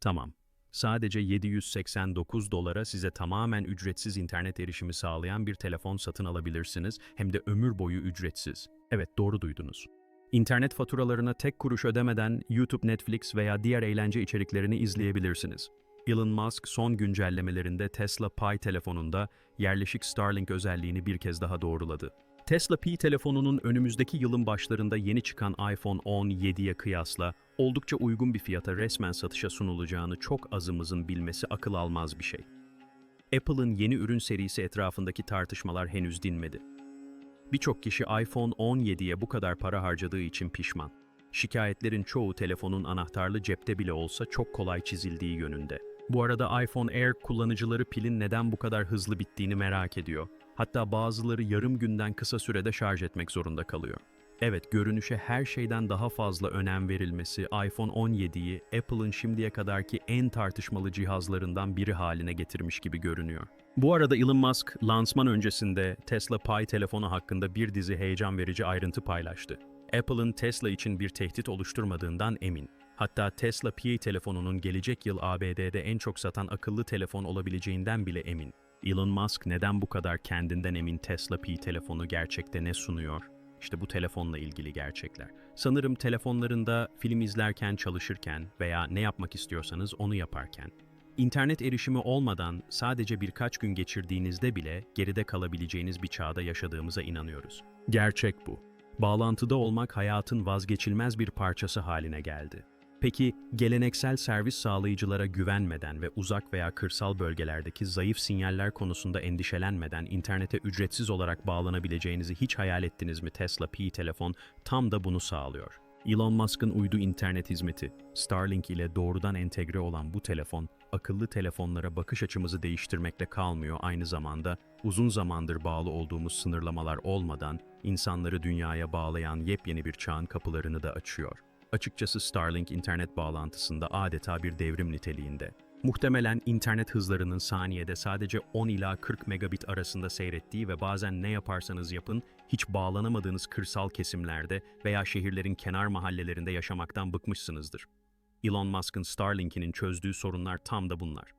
Tamam. Sadece 789 dolara size tamamen ücretsiz internet erişimi sağlayan bir telefon satın alabilirsiniz hem de ömür boyu ücretsiz. Evet doğru duydunuz. İnternet faturalarına tek kuruş ödemeden YouTube, Netflix veya diğer eğlence içeriklerini izleyebilirsiniz. Elon Musk son güncellemelerinde Tesla Pi telefonunda yerleşik Starlink özelliğini bir kez daha doğruladı. Tesla Pi telefonunun önümüzdeki yılın başlarında yeni çıkan iPhone 17'ye kıyasla oldukça uygun bir fiyata resmen satışa sunulacağını çok azımızın bilmesi akıl almaz bir şey. Apple'ın yeni ürün serisi etrafındaki tartışmalar henüz dinmedi. Birçok kişi iPhone 17'ye bu kadar para harcadığı için pişman. Şikayetlerin çoğu telefonun anahtarlı cepte bile olsa çok kolay çizildiği yönünde. Bu arada iPhone Air kullanıcıları pilin neden bu kadar hızlı bittiğini merak ediyor. Hatta bazıları yarım günden kısa sürede şarj etmek zorunda kalıyor. Evet, görünüşe her şeyden daha fazla önem verilmesi iPhone 17'yi Apple'ın şimdiye kadarki en tartışmalı cihazlarından biri haline getirmiş gibi görünüyor. Bu arada Elon Musk lansman öncesinde Tesla Pi telefonu hakkında bir dizi heyecan verici ayrıntı paylaştı. Apple'ın Tesla için bir tehdit oluşturmadığından emin. Hatta Tesla Pi telefonunun gelecek yıl ABD'de en çok satan akıllı telefon olabileceğinden bile emin. Elon Musk neden bu kadar kendinden emin Tesla Pi telefonu gerçekte ne sunuyor? İşte bu telefonla ilgili gerçekler. Sanırım telefonlarında film izlerken, çalışırken veya ne yapmak istiyorsanız onu yaparken. İnternet erişimi olmadan sadece birkaç gün geçirdiğinizde bile geride kalabileceğiniz bir çağda yaşadığımıza inanıyoruz. Gerçek bu. Bağlantıda olmak hayatın vazgeçilmez bir parçası haline geldi. Peki geleneksel servis sağlayıcılara güvenmeden ve uzak veya kırsal bölgelerdeki zayıf sinyaller konusunda endişelenmeden internete ücretsiz olarak bağlanabileceğinizi hiç hayal ettiniz mi Tesla Pi telefon tam da bunu sağlıyor. Elon Musk'ın uydu internet hizmeti, Starlink ile doğrudan entegre olan bu telefon, akıllı telefonlara bakış açımızı değiştirmekle kalmıyor aynı zamanda uzun zamandır bağlı olduğumuz sınırlamalar olmadan insanları dünyaya bağlayan yepyeni bir çağın kapılarını da açıyor. Açıkçası Starlink internet bağlantısında adeta bir devrim niteliğinde. Muhtemelen internet hızlarının saniyede sadece 10 ila 40 megabit arasında seyrettiği ve bazen ne yaparsanız yapın, hiç bağlanamadığınız kırsal kesimlerde veya şehirlerin kenar mahallelerinde yaşamaktan bıkmışsınızdır. Elon Musk'ın Starlink'inin çözdüğü sorunlar tam da bunlar.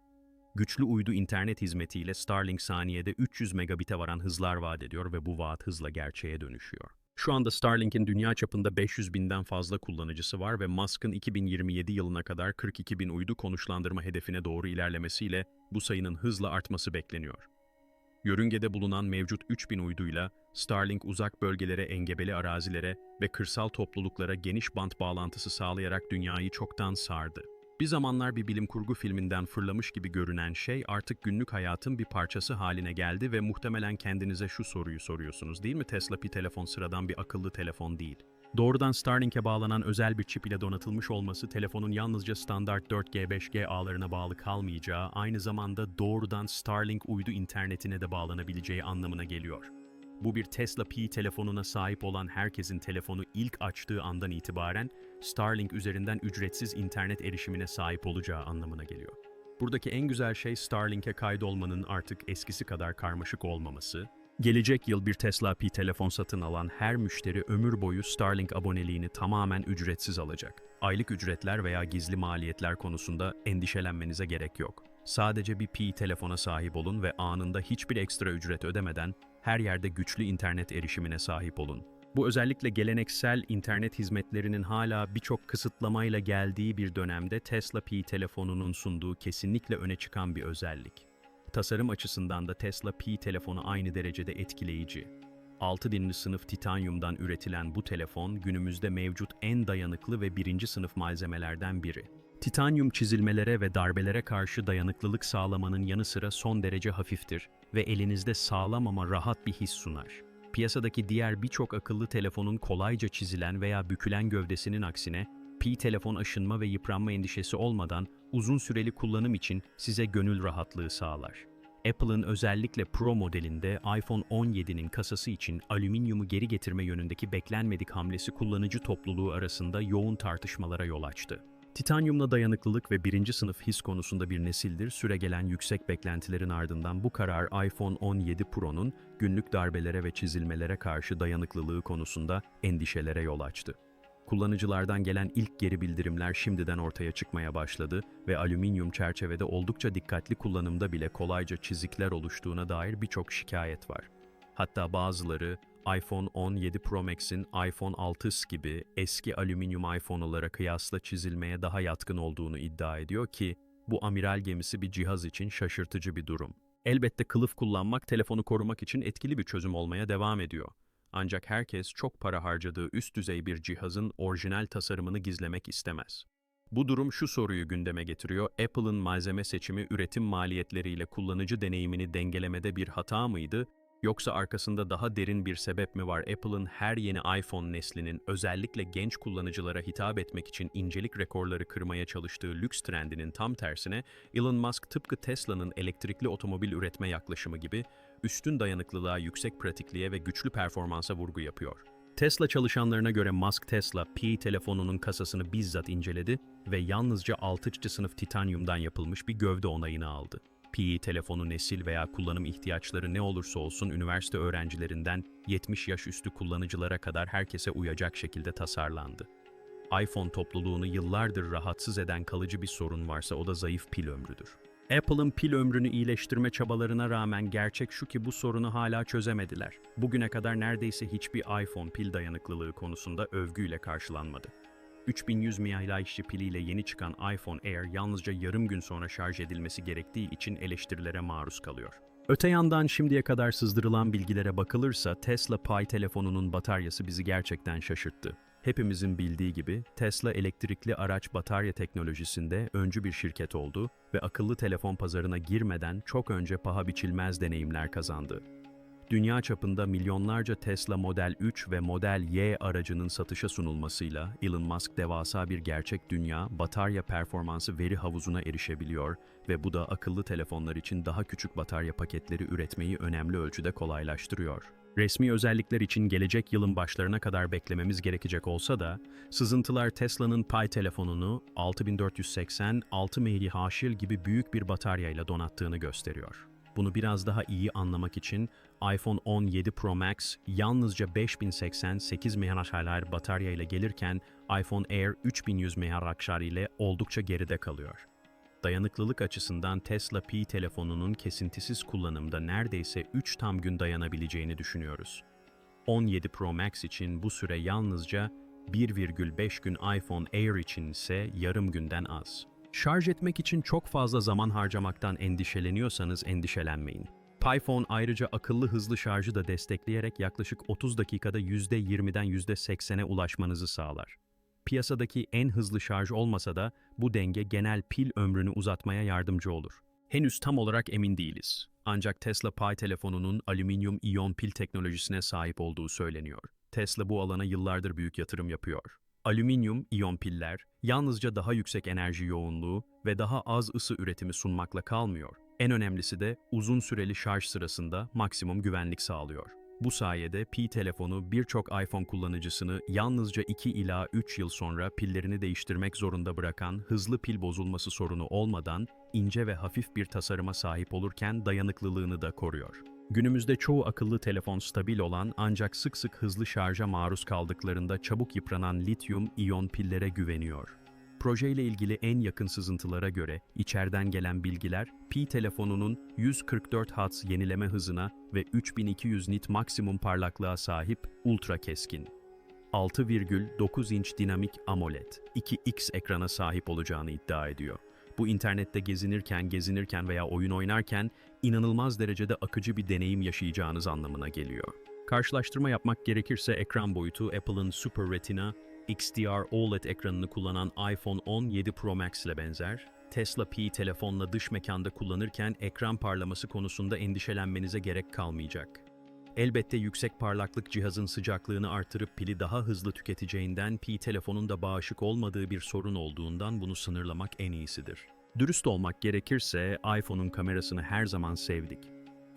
Güçlü uydu internet hizmetiyle Starlink saniyede 300 megabite varan hızlar vaat ediyor ve bu vaat hızla gerçeğe dönüşüyor. Şu anda Starlink'in dünya çapında 500 binden fazla kullanıcısı var ve Musk'ın 2027 yılına kadar 42 bin uydu konuşlandırma hedefine doğru ilerlemesiyle bu sayının hızla artması bekleniyor. Yörüngede bulunan mevcut 3000 uyduyla Starlink uzak bölgelere, engebeli arazilere ve kırsal topluluklara geniş bant bağlantısı sağlayarak dünyayı çoktan sardı. Bir zamanlar bir bilim kurgu filminden fırlamış gibi görünen şey artık günlük hayatın bir parçası haline geldi ve muhtemelen kendinize şu soruyu soruyorsunuz değil mi? Tesla Pi telefon sıradan bir akıllı telefon değil. Doğrudan Starlink'e bağlanan özel bir çip ile donatılmış olması telefonun yalnızca standart 4G 5G ağlarına bağlı kalmayacağı, aynı zamanda doğrudan Starlink uydu internetine de bağlanabileceği anlamına geliyor. Bu bir Tesla Pi telefonuna sahip olan herkesin telefonu ilk açtığı andan itibaren Starlink üzerinden ücretsiz internet erişimine sahip olacağı anlamına geliyor. Buradaki en güzel şey Starlink'e kaydolmanın artık eskisi kadar karmaşık olmaması. Gelecek yıl bir Tesla Pi telefon satın alan her müşteri ömür boyu Starlink aboneliğini tamamen ücretsiz alacak. Aylık ücretler veya gizli maliyetler konusunda endişelenmenize gerek yok. Sadece bir Pi telefona sahip olun ve anında hiçbir ekstra ücret ödemeden her yerde güçlü internet erişimine sahip olun. Bu özellikle geleneksel internet hizmetlerinin hala birçok kısıtlamayla geldiği bir dönemde Tesla Pi telefonunun sunduğu kesinlikle öne çıkan bir özellik. Tasarım açısından da Tesla Pi telefonu aynı derecede etkileyici. 6000'li sınıf titanyumdan üretilen bu telefon günümüzde mevcut en dayanıklı ve birinci sınıf malzemelerden biri. Titanyum çizilmelere ve darbelere karşı dayanıklılık sağlamanın yanı sıra son derece hafiftir ve elinizde sağlam ama rahat bir his sunar. Piyasadaki diğer birçok akıllı telefonun kolayca çizilen veya bükülen gövdesinin aksine Pi telefon aşınma ve yıpranma endişesi olmadan uzun süreli kullanım için size gönül rahatlığı sağlar. Apple'ın özellikle Pro modelinde iPhone 17'nin kasası için alüminyumu geri getirme yönündeki beklenmedik hamlesi kullanıcı topluluğu arasında yoğun tartışmalara yol açtı. Titanyumla dayanıklılık ve birinci sınıf his konusunda bir nesildir süregelen yüksek beklentilerin ardından bu karar iPhone 17 Pro'nun günlük darbelere ve çizilmelere karşı dayanıklılığı konusunda endişelere yol açtı. Kullanıcılardan gelen ilk geri bildirimler şimdiden ortaya çıkmaya başladı ve alüminyum çerçevede oldukça dikkatli kullanımda bile kolayca çizikler oluştuğuna dair birçok şikayet var. Hatta bazıları iPhone 17 Pro Max'in iPhone 6s gibi eski alüminyum iPhone'lara kıyasla çizilmeye daha yatkın olduğunu iddia ediyor ki bu amiral gemisi bir cihaz için şaşırtıcı bir durum. Elbette kılıf kullanmak telefonu korumak için etkili bir çözüm olmaya devam ediyor. Ancak herkes çok para harcadığı üst düzey bir cihazın orijinal tasarımını gizlemek istemez. Bu durum şu soruyu gündeme getiriyor. Apple'ın malzeme seçimi üretim maliyetleriyle kullanıcı deneyimini dengelemede bir hata mıydı? Yoksa arkasında daha derin bir sebep mi var? Apple'ın her yeni iPhone neslinin özellikle genç kullanıcılara hitap etmek için incelik rekorları kırmaya çalıştığı lüks trendinin tam tersine Elon Musk tıpkı Tesla'nın elektrikli otomobil üretme yaklaşımı gibi üstün dayanıklılığa, yüksek pratikliğe ve güçlü performansa vurgu yapıyor. Tesla çalışanlarına göre Musk Tesla Pi telefonunun kasasını bizzat inceledi ve yalnızca 6. sınıf titanyumdan yapılmış bir gövde onayını aldı. Pi telefonu nesil veya kullanım ihtiyaçları ne olursa olsun üniversite öğrencilerinden 70 yaş üstü kullanıcılara kadar herkese uyacak şekilde tasarlandı. iPhone topluluğunu yıllardır rahatsız eden kalıcı bir sorun varsa o da zayıf pil ömrüdür. Apple'ın pil ömrünü iyileştirme çabalarına rağmen gerçek şu ki bu sorunu hala çözemediler. Bugüne kadar neredeyse hiçbir iPhone pil dayanıklılığı konusunda övgüyle karşılanmadı. 3100 mAh piliyle yeni çıkan iPhone Air yalnızca yarım gün sonra şarj edilmesi gerektiği için eleştirilere maruz kalıyor. Öte yandan şimdiye kadar sızdırılan bilgilere bakılırsa Tesla Pi telefonunun bataryası bizi gerçekten şaşırttı. Hepimizin bildiği gibi Tesla elektrikli araç batarya teknolojisinde öncü bir şirket oldu ve akıllı telefon pazarına girmeden çok önce paha biçilmez deneyimler kazandı. Dünya çapında milyonlarca Tesla Model 3 ve Model Y aracının satışa sunulmasıyla Elon Musk devasa bir gerçek dünya batarya performansı veri havuzuna erişebiliyor ve bu da akıllı telefonlar için daha küçük batarya paketleri üretmeyi önemli ölçüde kolaylaştırıyor. Resmi özellikler için gelecek yılın başlarına kadar beklememiz gerekecek olsa da, sızıntılar Tesla'nın Pi telefonunu 6480 6 mAh gibi büyük bir bataryayla donattığını gösteriyor. Bunu biraz daha iyi anlamak için iPhone 17 Pro Max yalnızca 5080 8 mAh batarya ile gelirken iPhone Air 3100 mAh ile oldukça geride kalıyor. Dayanıklılık açısından Tesla Pi telefonunun kesintisiz kullanımda neredeyse 3 tam gün dayanabileceğini düşünüyoruz. 17 Pro Max için bu süre yalnızca 1,5 gün iPhone Air için ise yarım günden az. Şarj etmek için çok fazla zaman harcamaktan endişeleniyorsanız endişelenmeyin. PiPhone ayrıca akıllı hızlı şarjı da destekleyerek yaklaşık 30 dakikada %20'den %80'e ulaşmanızı sağlar. Piyasadaki en hızlı şarj olmasa da bu denge genel pil ömrünü uzatmaya yardımcı olur. Henüz tam olarak emin değiliz. Ancak Tesla Pi telefonunun alüminyum iyon pil teknolojisine sahip olduğu söyleniyor. Tesla bu alana yıllardır büyük yatırım yapıyor. Alüminyum iyon piller yalnızca daha yüksek enerji yoğunluğu ve daha az ısı üretimi sunmakla kalmıyor. En önemlisi de uzun süreli şarj sırasında maksimum güvenlik sağlıyor. Bu sayede Pi telefonu birçok iPhone kullanıcısını yalnızca 2 ila 3 yıl sonra pillerini değiştirmek zorunda bırakan hızlı pil bozulması sorunu olmadan ince ve hafif bir tasarıma sahip olurken dayanıklılığını da koruyor. Günümüzde çoğu akıllı telefon stabil olan ancak sık sık hızlı şarja maruz kaldıklarında çabuk yıpranan lityum iyon pillere güveniyor. Projeyle ilgili en yakın sızıntılara göre içeriden gelen bilgiler Pi telefonunun 144 Hz yenileme hızına ve 3200 nit maksimum parlaklığa sahip ultra keskin 6,9 inç dinamik AMOLED 2x ekrana sahip olacağını iddia ediyor. Bu internette gezinirken, gezinirken veya oyun oynarken inanılmaz derecede akıcı bir deneyim yaşayacağınız anlamına geliyor. Karşılaştırma yapmak gerekirse ekran boyutu Apple'ın Super Retina XDR OLED ekranını kullanan iPhone 17 Pro Max ile benzer. Tesla Pi telefonla dış mekanda kullanırken ekran parlaması konusunda endişelenmenize gerek kalmayacak. Elbette yüksek parlaklık cihazın sıcaklığını artırıp pili daha hızlı tüketeceğinden Pi telefonun da bağışık olmadığı bir sorun olduğundan bunu sınırlamak en iyisidir. Dürüst olmak gerekirse iPhone'un kamerasını her zaman sevdik.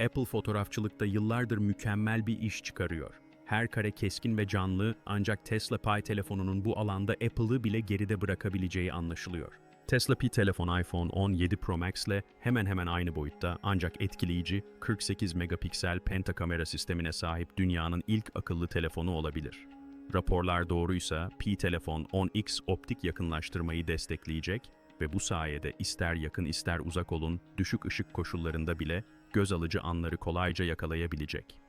Apple fotoğrafçılıkta yıllardır mükemmel bir iş çıkarıyor. Her kare keskin ve canlı ancak Tesla Pi telefonunun bu alanda Apple'ı bile geride bırakabileceği anlaşılıyor. Tesla Pi telefon iPhone 17 Pro Max ile hemen hemen aynı boyutta ancak etkileyici 48 megapiksel pentakamera sistemine sahip dünyanın ilk akıllı telefonu olabilir. Raporlar doğruysa Pi telefon 10x optik yakınlaştırmayı destekleyecek ve bu sayede ister yakın ister uzak olun düşük ışık koşullarında bile göz alıcı anları kolayca yakalayabilecek.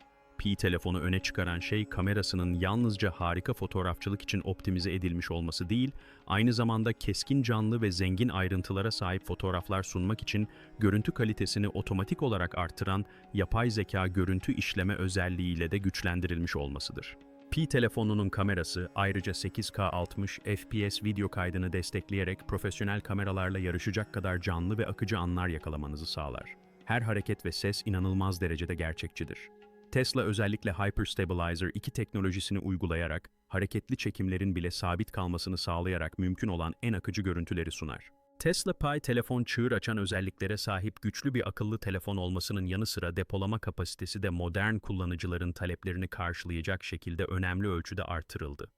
Pi telefonu öne çıkaran şey kamerasının yalnızca harika fotoğrafçılık için optimize edilmiş olması değil, aynı zamanda keskin canlı ve zengin ayrıntılara sahip fotoğraflar sunmak için görüntü kalitesini otomatik olarak artıran yapay zeka görüntü işleme özelliğiyle de güçlendirilmiş olmasıdır. Pi telefonunun kamerası ayrıca 8K 60 FPS video kaydını destekleyerek profesyonel kameralarla yarışacak kadar canlı ve akıcı anlar yakalamanızı sağlar. Her hareket ve ses inanılmaz derecede gerçekçidir. Tesla özellikle Hyperstabilizer 2 teknolojisini uygulayarak hareketli çekimlerin bile sabit kalmasını sağlayarak mümkün olan en akıcı görüntüleri sunar. Tesla Pi telefon çığır açan özelliklere sahip güçlü bir akıllı telefon olmasının yanı sıra depolama kapasitesi de modern kullanıcıların taleplerini karşılayacak şekilde önemli ölçüde artırıldı.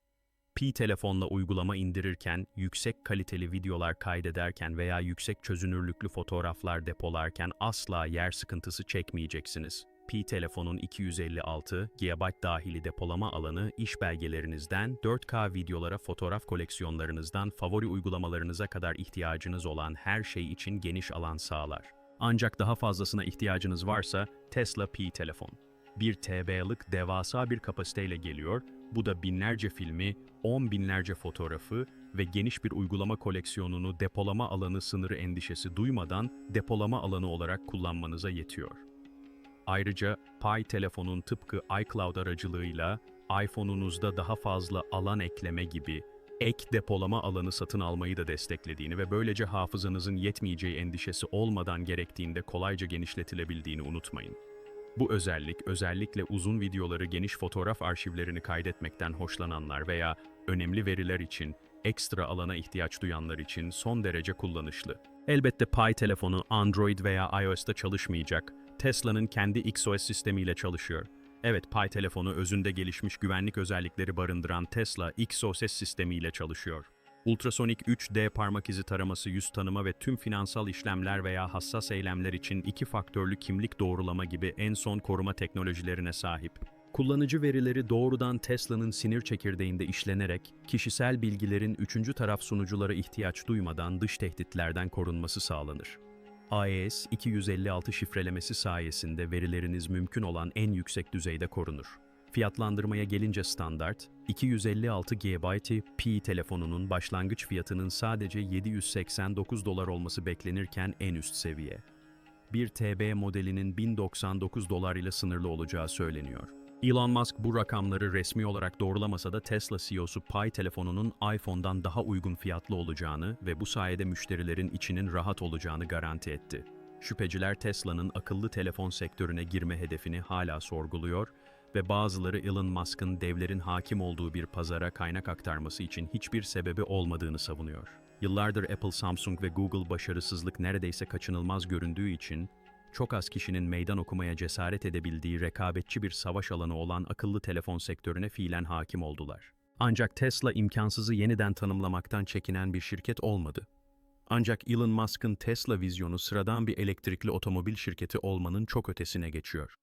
Pi telefonla uygulama indirirken, yüksek kaliteli videolar kaydederken veya yüksek çözünürlüklü fotoğraflar depolarken asla yer sıkıntısı çekmeyeceksiniz. Pi telefonun 256 GB dahili depolama alanı iş belgelerinizden 4K videolara fotoğraf koleksiyonlarınızdan favori uygulamalarınıza kadar ihtiyacınız olan her şey için geniş alan sağlar. Ancak daha fazlasına ihtiyacınız varsa Tesla Pi telefon. 1 TB'lık devasa bir kapasiteyle geliyor, bu da binlerce filmi, 10 binlerce fotoğrafı ve geniş bir uygulama koleksiyonunu depolama alanı sınırı endişesi duymadan depolama alanı olarak kullanmanıza yetiyor. Ayrıca Pi telefonun tıpkı iCloud aracılığıyla iPhone'unuzda daha fazla alan ekleme gibi ek depolama alanı satın almayı da desteklediğini ve böylece hafızanızın yetmeyeceği endişesi olmadan gerektiğinde kolayca genişletilebildiğini unutmayın. Bu özellik özellikle uzun videoları geniş fotoğraf arşivlerini kaydetmekten hoşlananlar veya önemli veriler için ekstra alana ihtiyaç duyanlar için son derece kullanışlı. Elbette Pi telefonu Android veya iOS'ta çalışmayacak. Tesla'nın kendi XOS sistemiyle çalışıyor. Evet, Pi telefonu özünde gelişmiş güvenlik özellikleri barındıran Tesla XOS sistemiyle çalışıyor. Ultrasonik 3D parmak izi taraması, yüz tanıma ve tüm finansal işlemler veya hassas eylemler için iki faktörlü kimlik doğrulama gibi en son koruma teknolojilerine sahip. Kullanıcı verileri doğrudan Tesla'nın sinir çekirdeğinde işlenerek, kişisel bilgilerin üçüncü taraf sunuculara ihtiyaç duymadan dış tehditlerden korunması sağlanır. AES 256 şifrelemesi sayesinde verileriniz mümkün olan en yüksek düzeyde korunur. Fiyatlandırmaya gelince standart, 256 GB Pi telefonunun başlangıç fiyatının sadece 789 dolar olması beklenirken en üst seviye. Bir TB modelinin 1099 dolar ile sınırlı olacağı söyleniyor. Elon Musk bu rakamları resmi olarak doğrulamasa da Tesla CEO'su Pi telefonunun iPhone'dan daha uygun fiyatlı olacağını ve bu sayede müşterilerin içinin rahat olacağını garanti etti. Şüpheciler Tesla'nın akıllı telefon sektörüne girme hedefini hala sorguluyor ve bazıları Elon Musk'ın devlerin hakim olduğu bir pazara kaynak aktarması için hiçbir sebebi olmadığını savunuyor. Yıllardır Apple, Samsung ve Google başarısızlık neredeyse kaçınılmaz göründüğü için çok az kişinin meydan okumaya cesaret edebildiği rekabetçi bir savaş alanı olan akıllı telefon sektörüne fiilen hakim oldular. Ancak Tesla imkansızı yeniden tanımlamaktan çekinen bir şirket olmadı. Ancak Elon Musk'ın Tesla vizyonu sıradan bir elektrikli otomobil şirketi olmanın çok ötesine geçiyor.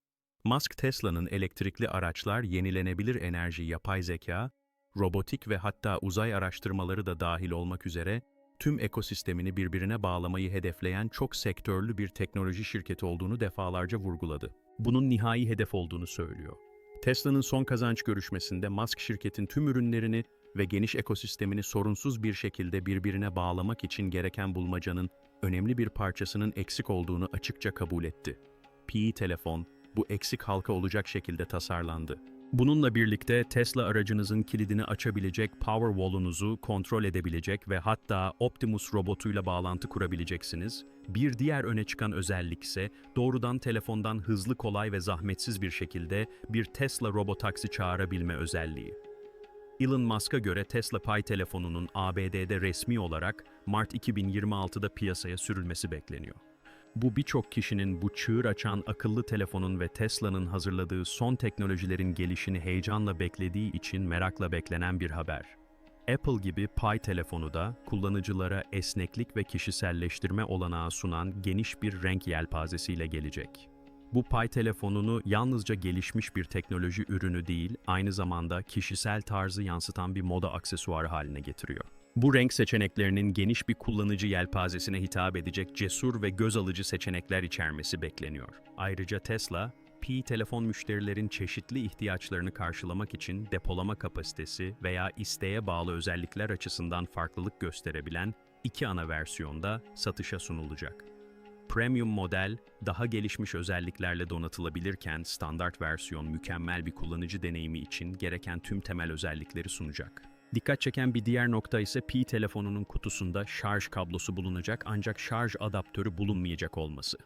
Musk Tesla'nın elektrikli araçlar, yenilenebilir enerji, yapay zeka, robotik ve hatta uzay araştırmaları da dahil olmak üzere tüm ekosistemini birbirine bağlamayı hedefleyen çok sektörlü bir teknoloji şirketi olduğunu defalarca vurguladı. Bunun nihai hedef olduğunu söylüyor. Tesla'nın son kazanç görüşmesinde Musk şirketin tüm ürünlerini ve geniş ekosistemini sorunsuz bir şekilde birbirine bağlamak için gereken bulmacanın önemli bir parçasının eksik olduğunu açıkça kabul etti. Pi telefon bu eksik halka olacak şekilde tasarlandı. Bununla birlikte Tesla aracınızın kilidini açabilecek Powerwall'unuzu kontrol edebilecek ve hatta Optimus robotuyla bağlantı kurabileceksiniz. Bir diğer öne çıkan özellik ise doğrudan telefondan hızlı, kolay ve zahmetsiz bir şekilde bir Tesla robotaksi çağırabilme özelliği. Elon Musk'a göre Tesla Pi telefonunun ABD'de resmi olarak Mart 2026'da piyasaya sürülmesi bekleniyor. Bu birçok kişinin bu çığır açan akıllı telefonun ve Tesla'nın hazırladığı son teknolojilerin gelişini heyecanla beklediği için merakla beklenen bir haber. Apple gibi Pi telefonu da kullanıcılara esneklik ve kişiselleştirme olanağı sunan geniş bir renk yelpazesiyle gelecek. Bu pay telefonunu yalnızca gelişmiş bir teknoloji ürünü değil, aynı zamanda kişisel tarzı yansıtan bir moda aksesuarı haline getiriyor. Bu renk seçeneklerinin geniş bir kullanıcı yelpazesine hitap edecek cesur ve göz alıcı seçenekler içermesi bekleniyor. Ayrıca Tesla, Pi telefon müşterilerin çeşitli ihtiyaçlarını karşılamak için depolama kapasitesi veya isteğe bağlı özellikler açısından farklılık gösterebilen iki ana versiyonda satışa sunulacak. Premium model daha gelişmiş özelliklerle donatılabilirken standart versiyon mükemmel bir kullanıcı deneyimi için gereken tüm temel özellikleri sunacak. Dikkat çeken bir diğer nokta ise Pi telefonunun kutusunda şarj kablosu bulunacak ancak şarj adaptörü bulunmayacak olması.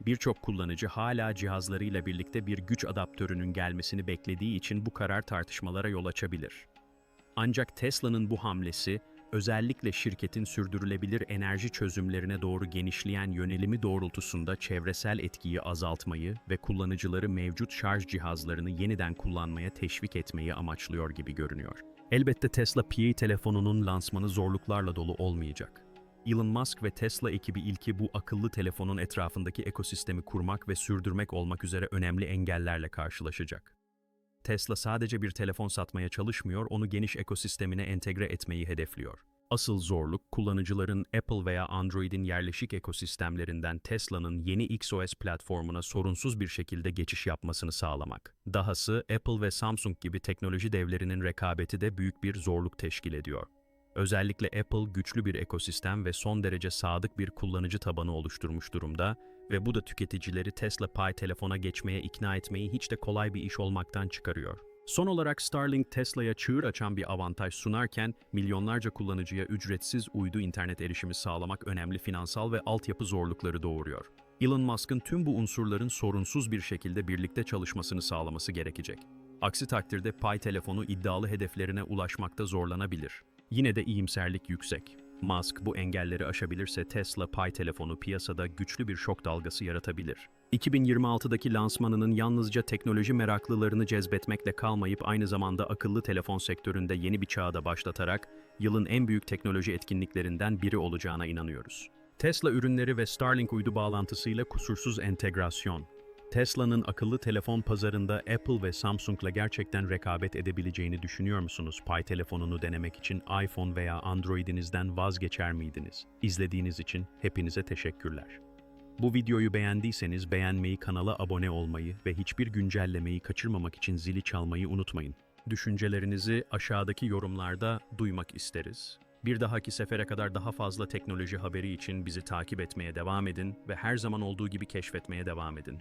Birçok kullanıcı hala cihazlarıyla birlikte bir güç adaptörünün gelmesini beklediği için bu karar tartışmalara yol açabilir. Ancak Tesla'nın bu hamlesi, özellikle şirketin sürdürülebilir enerji çözümlerine doğru genişleyen yönelimi doğrultusunda çevresel etkiyi azaltmayı ve kullanıcıları mevcut şarj cihazlarını yeniden kullanmaya teşvik etmeyi amaçlıyor gibi görünüyor. Elbette Tesla Pi telefonunun lansmanı zorluklarla dolu olmayacak. Elon Musk ve Tesla ekibi ilki bu akıllı telefonun etrafındaki ekosistemi kurmak ve sürdürmek olmak üzere önemli engellerle karşılaşacak. Tesla sadece bir telefon satmaya çalışmıyor, onu geniş ekosistemine entegre etmeyi hedefliyor. Asıl zorluk, kullanıcıların Apple veya Android'in yerleşik ekosistemlerinden Tesla'nın yeni XOS platformuna sorunsuz bir şekilde geçiş yapmasını sağlamak. Dahası Apple ve Samsung gibi teknoloji devlerinin rekabeti de büyük bir zorluk teşkil ediyor. Özellikle Apple güçlü bir ekosistem ve son derece sadık bir kullanıcı tabanı oluşturmuş durumda ve bu da tüketicileri Tesla Pi telefona geçmeye ikna etmeyi hiç de kolay bir iş olmaktan çıkarıyor. Son olarak Starlink Tesla'ya çığır açan bir avantaj sunarken milyonlarca kullanıcıya ücretsiz uydu internet erişimi sağlamak önemli finansal ve altyapı zorlukları doğuruyor. Elon Musk'ın tüm bu unsurların sorunsuz bir şekilde birlikte çalışmasını sağlaması gerekecek. Aksi takdirde Pi telefonu iddialı hedeflerine ulaşmakta zorlanabilir. Yine de iyimserlik yüksek. Musk bu engelleri aşabilirse Tesla Pi telefonu piyasada güçlü bir şok dalgası yaratabilir. 2026'daki lansmanının yalnızca teknoloji meraklılarını cezbetmekle kalmayıp aynı zamanda akıllı telefon sektöründe yeni bir çağda başlatarak yılın en büyük teknoloji etkinliklerinden biri olacağına inanıyoruz. Tesla ürünleri ve Starlink uydu bağlantısıyla kusursuz entegrasyon. Tesla'nın akıllı telefon pazarında Apple ve Samsung'la gerçekten rekabet edebileceğini düşünüyor musunuz? Pi telefonunu denemek için iPhone veya Android'inizden vazgeçer miydiniz? İzlediğiniz için hepinize teşekkürler. Bu videoyu beğendiyseniz beğenmeyi, kanala abone olmayı ve hiçbir güncellemeyi kaçırmamak için zili çalmayı unutmayın. Düşüncelerinizi aşağıdaki yorumlarda duymak isteriz. Bir dahaki sefere kadar daha fazla teknoloji haberi için bizi takip etmeye devam edin ve her zaman olduğu gibi keşfetmeye devam edin.